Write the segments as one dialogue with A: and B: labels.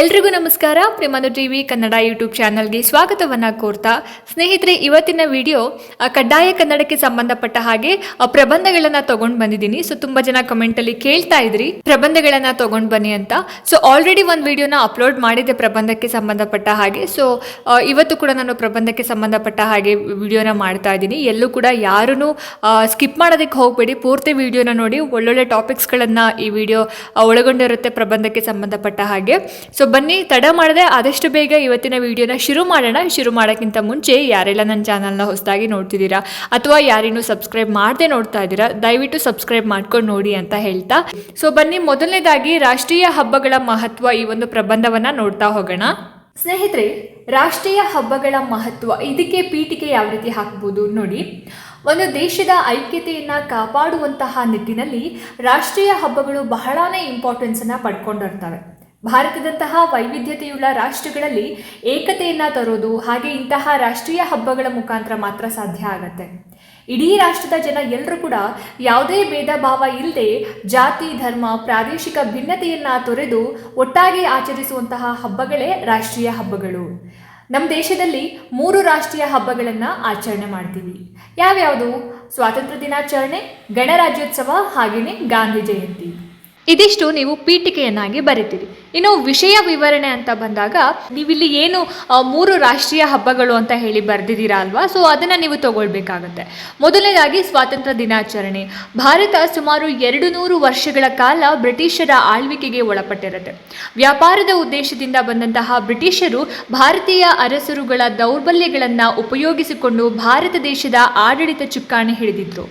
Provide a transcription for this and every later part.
A: ಎಲ್ರಿಗೂ ನಮಸ್ಕಾರ. ಪ್ರೇಮಾನು TV Kannada YouTube ಚಾನಲ್ಗೆ ಸ್ವಾಗತವನ್ನು ಕೋರ್ತಾ ಸ್ನೇಹಿತರೆ, ಇವತ್ತಿನ ವಿಡಿಯೋ ಕಡ್ಡಾಯ ಕನ್ನಡಕ್ಕೆ ಸಂಬಂಧಪಟ್ಟ ಹಾಗೆ ಪ್ರಬಂಧಗಳನ್ನು ತೊಗೊಂಡು ಬಂದಿದ್ದೀನಿ. ಸೊ, ತುಂಬ ಜನ ಕಮೆಂಟಲ್ಲಿ ಕೇಳ್ತಾ ಇದ್ರಿ, ಪ್ರಬಂಧಗಳನ್ನ ತೊಗೊಂಡು ಬನ್ನಿ ಅಂತ. ಸೊ ಆಲ್ರೆಡಿ ಒಂದು ವಿಡಿಯೋನ ಅಪ್ಲೋಡ್ ಮಾಡಿದ್ದೆ ಪ್ರಬಂಧಕ್ಕೆ ಸಂಬಂಧಪಟ್ಟ ಹಾಗೆ. ಸೊ ಇವತ್ತು ಕೂಡ ನಾನು ಪ್ರಬಂಧಕ್ಕೆ ಸಂಬಂಧಪಟ್ಟ ಹಾಗೆ ವಿಡಿಯೋನ ಮಾಡ್ತಾ ಇದ್ದೀನಿ. ಎಲ್ಲೂ ಕೂಡ ಯಾರೂ ಸ್ಕಿಪ್ ಮಾಡೋದಕ್ಕೆ ಹೋಗಬೇಡಿ. ಪೂರ್ತಿ ವಿಡಿಯೋನ ನೋಡಿ ಒಳ್ಳೊಳ್ಳೆ ಟಾಪಿಕ್ಸ್ಗಳನ್ನು ಈ ವಿಡಿಯೋ ಒಳಗೊಂಡಿರುತ್ತೆ ಪ್ರಬಂಧಕ್ಕೆ ಸಂಬಂಧಪಟ್ಟ ಹಾಗೆ. ಸೊ ಬನ್ನಿ, ತಡ ಮಾಡದೆ ಆದಷ್ಟು ಬೇಗ ಇವತ್ತಿನ ವಿಡಿಯೋನ ಶುರು ಮಾಡೋಣ. ಶುರು ಮಾಡೋಕ್ಕಿಂತ ಮುಂಚೆ ಯಾರೆಲ್ಲ ನನ್ನ ಚಾನಲ್ನ ಹೊಸದಾಗಿ ನೋಡ್ತಿದ್ದೀರಾ ಅಥವಾ ಯಾರಿನೂ ಸಬ್ಸ್ಕ್ರೈಬ್ ಮಾಡದೆ ನೋಡ್ತಾ ಇದ್ದೀರಾ, ದಯವಿಟ್ಟು ಸಬ್ಸ್ಕ್ರೈಬ್ ಮಾಡ್ಕೊಂಡು ನೋಡಿ ಅಂತ ಹೇಳ್ತಾ. ಸೊ ಬನ್ನಿ, ಮೊದಲನೇದಾಗಿ ರಾಷ್ಟ್ರೀಯ ಹಬ್ಬಗಳ ಮಹತ್ವ ಈ ಒಂದು ಪ್ರಬಂಧವನ್ನು ನೋಡ್ತಾ ಹೋಗೋಣ. ಸ್ನೇಹಿತರೆ, ರಾಷ್ಟ್ರೀಯ ಹಬ್ಬಗಳ ಮಹತ್ವ ಇದಕ್ಕೆ ಪೀಠಿಕೆ ಯಾವ ರೀತಿ ಹಾಕ್ಬೋದು ನೋಡಿ. ಒಂದು ದೇಶದ ಐಕ್ಯತೆಯನ್ನು ಕಾಪಾಡುವಂತಹ ನಿಟ್ಟಿನಲ್ಲಿ ರಾಷ್ಟ್ರೀಯ ಹಬ್ಬಗಳು ಬಹಳಾನೇ ಇಂಪಾರ್ಟೆನ್ಸನ್ನು ಪಡ್ಕೊಂಡಿರ್ತವೆ. ಭಾರತದಂತಹ ವೈವಿಧ್ಯತೆಯುಳ್ಳ ರಾಷ್ಟ್ರಗಳಲ್ಲಿ ಏಕತೆಯನ್ನು ತರೋದು ಹಾಗೆ ಇಂತಹ ರಾಷ್ಟ್ರೀಯ ಹಬ್ಬಗಳ ಮುಖಾಂತರ ಮಾತ್ರ ಸಾಧ್ಯ ಆಗತ್ತೆ. ಇಡೀ ರಾಷ್ಟ್ರದ ಜನ ಎಲ್ಲರೂ ಕೂಡ ಯಾವುದೇ ಭೇದ ಭಾವ ಇಲ್ಲದೆ ಜಾತಿ, ಧರ್ಮ, ಪ್ರಾದೇಶಿಕ ಭಿನ್ನತೆಯನ್ನು ತೊರೆದು ಒಟ್ಟಾಗಿ ಆಚರಿಸುವಂತಹ ಹಬ್ಬಗಳೇ ರಾಷ್ಟ್ರೀಯ ಹಬ್ಬಗಳು. ನಮ್ಮ ದೇಶದಲ್ಲಿ ಮೂರು ರಾಷ್ಟ್ರೀಯ ಹಬ್ಬಗಳನ್ನು ಆಚರಣೆ ಮಾಡ್ತೀವಿ. ಯಾವ್ಯಾವುದು? ಸ್ವಾತಂತ್ರ್ಯ ದಿನಾಚರಣೆ, ಗಣರಾಜ್ಯೋತ್ಸವ ಹಾಗೆಯೇ ಗಾಂಧಿ ಜಯಂತಿ. ಇದಿಷ್ಟು ನೀವು ಪೀಠಿಕೆಯನ್ನಾಗಿ ಬರಿತೀರಿ. ಇನ್ನು ವಿಷಯ ವಿವರಣೆ ಅಂತ ಬಂದಾಗ ನೀವಿಲ್ಲಿ ಏನು ಮೂರು ರಾಷ್ಟ್ರೀಯ ಹಬ್ಬಗಳು ಅಂತ ಹೇಳಿ ಬರೆದಿದ್ದೀರಾ ಅಲ್ವಾ? ಸೊ ಅದನ್ನು ನೀವು ತಗೊಳ್ಬೇಕಾಗತ್ತೆ. ಮೊದಲನೇದಾಗಿ ಸ್ವಾತಂತ್ರ್ಯ ದಿನಾಚರಣೆ. ಭಾರತ ಸುಮಾರು ಎರಡು ನೂರು ವರ್ಷಗಳ ಕಾಲ ಬ್ರಿಟಿಷರ ಆಳ್ವಿಕೆಗೆ ಒಳಪಟ್ಟಿರುತ್ತೆ. ವ್ಯಾಪಾರದ ಉದ್ದೇಶದಿಂದ ಬಂದಂತಹ ಬ್ರಿಟಿಷರು ಭಾರತೀಯ ಅರಸರುಗಳ ದೌರ್ಬಲ್ಯಗಳನ್ನು ಉಪಯೋಗಿಸಿಕೊಂಡು ಭಾರತ ದೇಶದ ಆಡಳಿತ ಚುಕ್ಕಾಣಿ ಹಿಡಿದಿದ್ರು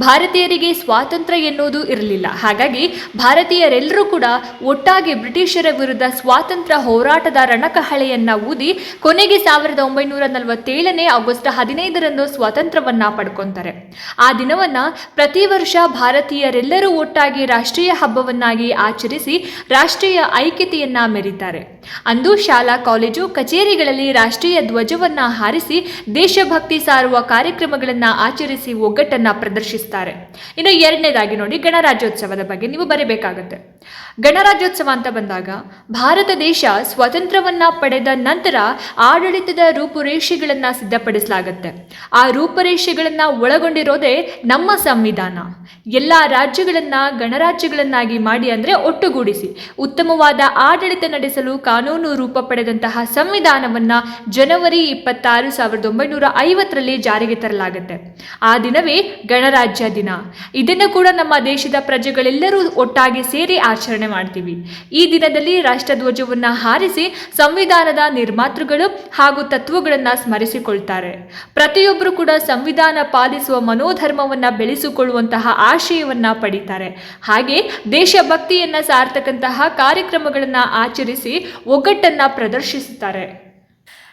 A: ಭಾರತೀಯರಿಗೆ ಸ್ವಾತಂತ್ರ್ಯ ಎನ್ನುವುದು ಇರಲಿಲ್ಲ. ಹಾಗಾಗಿ ಭಾರತೀಯರೆಲ್ಲರೂ ಕೂಡ ಒಟ್ಟಾಗಿ ಬ್ರಿಟಿಷರ ವಿರುದ್ಧ ಸ್ವಾತಂತ್ರ್ಯ ಹೋರಾಟದ ರಣಕಹಳೆಯನ್ನ ಊದಿ ಕೊನೆಗೆ ಸಾವಿರದ ಒಂಬೈನೂರ ನಲವತ್ತೇಳನೇ ಆಗಸ್ಟ್ ಹದಿನೈದರಂದು ಸ್ವಾತಂತ್ರ್ಯವನ್ನ ಪಡ್ಕೊಂತಾರೆ. ಆ ದಿನವನ್ನ ಪ್ರತಿ ವರ್ಷ ಭಾರತೀಯರೆಲ್ಲರೂ ಒಟ್ಟಾಗಿ ರಾಷ್ಟ್ರೀಯ ಹಬ್ಬವನ್ನಾಗಿ ಆಚರಿಸಿ ರಾಷ್ಟ್ರೀಯ ಐಕ್ಯತೆಯನ್ನ ಮೆರೀತಾರೆ. ಅಂದು ಶಾಲಾ, ಕಾಲೇಜು, ಕಚೇರಿಗಳಲ್ಲಿ ರಾಷ್ಟ್ರೀಯ ಧ್ವಜವನ್ನ ಹಾರಿಸಿ ದೇಶಭಕ್ತಿ ಸಾರುವ ಕಾರ್ಯಕ್ರಮಗಳನ್ನ ಆಚರಿಸಿ ಒಗ್ಗಟ್ಟನ್ನ ಪ್ರದರ್ಶಿಸ್ತಾರೆ. ಇನ್ನು ಎರಡನೇದಾಗಿ ನೋಡಿ ಗಣರಾಜ್ಯೋತ್ಸವದ ಬಗ್ಗೆ ನೀವು ಬರೀಬೇಕಾಗತ್ತೆ. ಗಣರಾಜ್ಯೋತ್ಸವ ಅಂತ ಬಂದಾಗ ಭಾರತ ದೇಶ ಸ್ವತಂತ್ರವನ್ನ ಪಡೆದ ನಂತರ ಆಡಳಿತದ ರೂಪುರೇಷೆಗಳನ್ನ ಸಿದ್ಧಪಡಿಸಲಾಗುತ್ತೆ. ಆ ರೂಪುರೇಷೆಗಳನ್ನ ಒಳಗೊಂಡಿರೋದೇ ನಮ್ಮ ಸಂವಿಧಾನ. ಎಲ್ಲ ರಾಜ್ಯಗಳನ್ನ, ಗಣರಾಜ್ಯಗಳನ್ನಾಗಿ ಮಾಡಿ ಅಂದ್ರೆ ಒಟ್ಟುಗೂಡಿಸಿ, ಉತ್ತಮವಾದ ಆಡಳಿತ ನಡೆಸಲು ಕಾನೂನು ರೂಪ ಪಡೆದಂತಹ ಸಂವಿಧಾನವನ್ನ ಜನವರಿ ಇಪ್ಪತ್ತಾರು ಸಾವಿರದ ಒಂಬೈನೂರ ಐವತ್ತರಲ್ಲಿ ಜಾರಿಗೆ ತರಲಾಗುತ್ತೆ. ಆ ದಿನವೇ ಗಣರಾಜ್ಯ ದಿನ. ಇದನ್ನು ಕೂಡ ನಮ್ಮ ದೇಶದ ಪ್ರಜೆಗಳೆಲ್ಲರೂ ಒಟ್ಟಾಗಿ ಸೇರಿ ಆಚರಣೆ ಮಾಡ್ತೀವಿ. ಈ ದಿನದಲ್ಲಿ ರಾಷ್ಟ್ರಧ್ವಜವನ್ನ ಹಾರಿಸಿ ಸಂವಿಧಾನದ ನಿರ್ಮಾತೃಗಳು ಹಾಗೂ ತತ್ವಗಳನ್ನು ಸ್ಮರಿಸಿಕೊಳ್ತಾರೆ. ಪ್ರತಿಯೊಬ್ಬರು ಕೂಡ ಸಂವಿಧಾನ ಪಾಲಿಸುವ ಮನೋಧರ್ಮವನ್ನ ಬೆಳೆಸಿಕೊಳ್ಳುವಂತಹ ಆಶಯವನ್ನ ಪಡಿತಾರೆ. ಹಾಗೆ ದೇಶಭಕ್ತಿಯನ್ನ ಸಾರ್ತಕ್ಕಂತಹ ಕಾರ್ಯಕ್ರಮಗಳನ್ನ ಆಚರಿಸಿ ಒಗ್ಗಟ್ಟನ್ನ ಪ್ರದರ್ಶಿಸುತ್ತಾರೆ.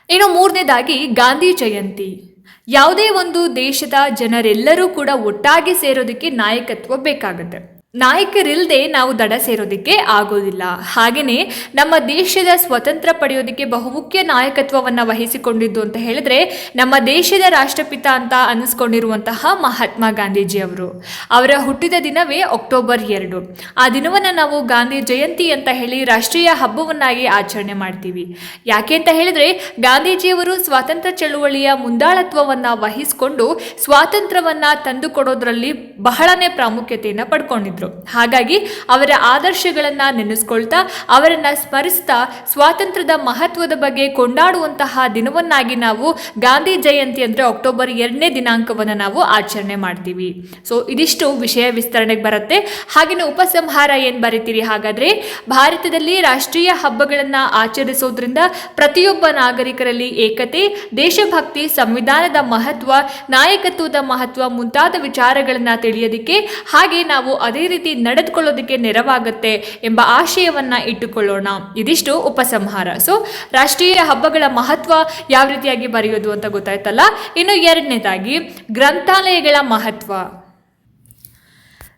A: ಇನ್ನು ಮೂರನೇದಾಗಿ ಗಾಂಧಿ ಜಯಂತಿ. ಯಾವುದೇ ಒಂದು ದೇಶದ ಜನರೆಲ್ಲರೂ ಕೂಡ ಒಟ್ಟಾಗಿ ಸೇರೋದಕ್ಕೆ ನಾಯಕತ್ವ ಬೇಕಾಗುತ್ತೆ. ನಾಯಕರಿಲ್ಲದೆ ನಾವು ದಡ ಸೇರೋದಕ್ಕೆ ಆಗೋದಿಲ್ಲ. ಹಾಗೆಯೇ ನಮ್ಮ ದೇಶದ ಸ್ವತಂತ್ರ ಪಡೆಯೋದಕ್ಕೆ ಬಹುಮುಖ್ಯ ನಾಯಕತ್ವವನ್ನು ವಹಿಸಿಕೊಂಡಿದ್ದು ಅಂತ ಹೇಳಿದ್ರೆ ನಮ್ಮ ದೇಶದ ರಾಷ್ಟ್ರಪಿತ ಅಂತ ಅನಿಸ್ಕೊಂಡಿರುವಂತಹ ಮಹಾತ್ಮ ಗಾಂಧೀಜಿ ಅವರು ಅವರ ಹುಟ್ಟಿದ ದಿನವೇ ಅಕ್ಟೋಬರ್ ಎರಡು. ಆ ದಿನವನ್ನು ನಾವು ಗಾಂಧಿ ಜಯಂತಿ ಅಂತ ಹೇಳಿ ರಾಷ್ಟ್ರೀಯ ಹಬ್ಬವನ್ನಾಗಿ ಆಚರಣೆ ಮಾಡ್ತೀವಿ. ಯಾಕೆ ಅಂತ ಹೇಳಿದ್ರೆ ಗಾಂಧೀಜಿಯವರು ಸ್ವಾತಂತ್ರ್ಯ ಚಳುವಳಿಯ ಮುಂದಾಳತ್ವವನ್ನು ವಹಿಸಿಕೊಂಡು ಸ್ವಾತಂತ್ರ್ಯವನ್ನ ತಂದುಕೊಡೋದ್ರಲ್ಲಿ ಬಹಳನೇ ಪ್ರಾಮುಖ್ಯತೆಯನ್ನು ಪಡ್ಕೊಂಡಿದ್ರು. ಹಾಗಾಗಿ ಅವರ ಆದರ್ಶಗಳನ್ನ ನೆನೆಸ್ಕೊಳ್ತಾ, ಅವರನ್ನ ಸ್ಮರಿಸ್ತಾ, ಸ್ವಾತಂತ್ರ್ಯದ ಮಹತ್ವದ ಬಗ್ಗೆ ಕೊಂಡಾಡುವಂತಹ ದಿನವನ್ನಾಗಿ ನಾವು ಗಾಂಧಿ ಜಯಂತಿ ಅಂದ್ರೆ ಅಕ್ಟೋಬರ್ ಎರಡನೇ ದಿನಾಂಕವನ್ನು ನಾವು ಆಚರಣೆ ಮಾಡ್ತೀವಿ. ಸೊ ಇದಿಷ್ಟು ವಿಷಯ ವಿಸ್ತರಣೆಗೆ ಬರುತ್ತೆ. ಹಾಗೆಯೇ ಉಪಸಂಹಾರ ಏನು ಬರಿತೀರಿ? ಹಾಗಾದ್ರೆ ಭಾರತದಲ್ಲಿ ರಾಷ್ಟ್ರೀಯ ಹಬ್ಬಗಳನ್ನ ಆಚರಿಸೋದ್ರಿಂದ ಪ್ರತಿಯೊಬ್ಬ ನಾಗರಿಕರಲ್ಲಿ ಏಕತೆ, ದೇಶಭಕ್ತಿ, ಸಂವಿಧಾನದ ಮಹತ್ವ, ನಾಯಕತ್ವದ ಮಹತ್ವ ಮುಂತಾದ ವಿಚಾರಗಳನ್ನ ತಿಳಿಯೋದಿಕ್ಕೆ ಹಾಗೆ ನಾವು ಅದೇ ರೀತಿ ನಡೆದುಕೊಳ್ಳೋದಕ್ಕೆ ನೆರವಾಗುತ್ತೆ ಎಂಬ ಆಶಯವನ್ನ ಇಟ್ಟುಕೊಳ್ಳೋಣ. ಇದಿಷ್ಟು ಉಪಸಂಹಾರ. ಸೊ ರಾಷ್ಟ್ರೀಯ ಹಬ್ಬಗಳ ಮಹತ್ವ ಯಾವ ರೀತಿಯಾಗಿ ಬರೆಯೋದು ಅಂತ ಗೊತ್ತಾಯ್ತಲ್ಲ? ಇನ್ನು ಎರಡನೇದಾಗಿ, ಗ್ರಂಥಾಲಯಗಳ ಮಹತ್ವ.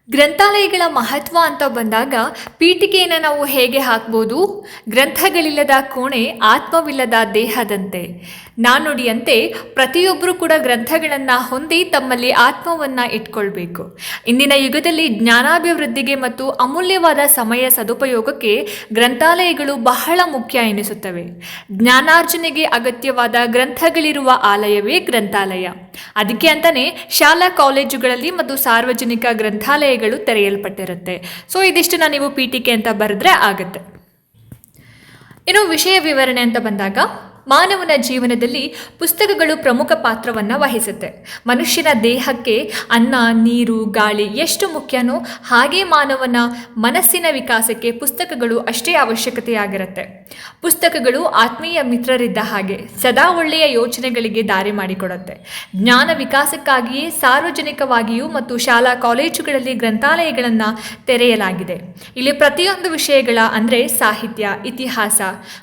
A: ಗ್ರಂಥಾಲಯಗಳ ಮಹತ್ವ ಅಂತ ಬಂದಾಗ ಪೀಠಿಕೆಯನ್ನು ನಾವು ಹೇಗೆ ಹಾಕ್ಬೋದು? ಗ್ರಂಥಗಳಿಲ್ಲದ ಕೋಣೆ ಆತ್ಮವಿಲ್ಲದ ದೇಹದಂತೆ. ನಾನುಡಿಯಂತೆ ಪ್ರತಿಯೊಬ್ಬರೂ ಕೂಡ ಗ್ರಂಥಗಳನ್ನು ಹೊಂದಿ ತಮ್ಮಲ್ಲಿ ಆತ್ಮವನ್ನು ಇಟ್ಕೊಳ್ಬೇಕು. ಇಂದಿನ ಯುಗದಲ್ಲಿ ಜ್ಞಾನಾಭಿವೃದ್ಧಿಗೆ ಮತ್ತು ಅಮೂಲ್ಯವಾದ ಸಮಯ ಸದುಪಯೋಗಕ್ಕೆ ಗ್ರಂಥಾಲಯಗಳು ಬಹಳ ಮುಖ್ಯ ಎನಿಸುತ್ತವೆ. ಜ್ಞಾನಾರ್ಜನೆಗೆ ಅಗತ್ಯವಾದ ಗ್ರಂಥಗಳಿರುವ ಆಲಯವೇ ಗ್ರಂಥಾಲಯ. ಅದಕ್ಕೆ ಅಂತಲೇ ಶಾಲಾ ಕಾಲೇಜುಗಳಲ್ಲಿ ಮತ್ತು ಸಾರ್ವಜನಿಕ ಗ್ರಂಥಾಲಯಗಳು ತೆರೆಯಲ್ಪಟ್ಟಿರುತ್ತೆ. ಸೊ ಇದಿಷ್ಟನ್ನ ನೀವು ಪಿ ಟಿಕೆ ಅಂತ ಬರೆದ್ರೆ ಆಗುತ್ತೆ. ಇನ್ನು ವಿಷಯ ವಿವರಣೆ ಅಂತ ಬಂದಾಗ ಮಾನವನ ಜೀವನದಲ್ಲಿ ಪುಸ್ತಕಗಳು ಪ್ರಮುಖ ಪಾತ್ರವನ್ನು ವಹಿಸುತ್ತೆ. ಮನುಷ್ಯನ ದೇಹಕ್ಕೆ ಅನ್ನ, ನೀರು, ಗಾಳಿ ಎಷ್ಟು ಮುಖ್ಯನೋ ಹಾಗೆ ಮಾನವನ ಮನಸ್ಸಿನ ವಿಕಾಸಕ್ಕೆ ಪುಸ್ತಕಗಳು ಅಷ್ಟೇ ಅವಶ್ಯಕತೆಯಾಗಿರುತ್ತೆ. ಪುಸ್ತಕಗಳು ಆತ್ಮೀಯ ಮಿತ್ರರಿದ್ದ ಹಾಗೆ ಸದಾ ಒಳ್ಳೆಯ ಯೋಚನೆಗಳಿಗೆ ದಾರಿ ಮಾಡಿಕೊಡುತ್ತೆ. ಜ್ಞಾನ ವಿಕಾಸಕ್ಕಾಗಿಯೇ ಸಾರ್ವಜನಿಕವಾಗಿಯೂ ಮತ್ತು ಶಾಲಾ ಕಾಲೇಜುಗಳಲ್ಲಿ ಗ್ರಂಥಾಲಯಗಳನ್ನು ತೆರೆಯಲಾಗಿದೆ. ಇಲ್ಲಿ ಪ್ರತಿಯೊಂದು ವಿಷಯಗಳ ಅಂದರೆ ಸಾಹಿತ್ಯ, ಇತಿಹಾಸ,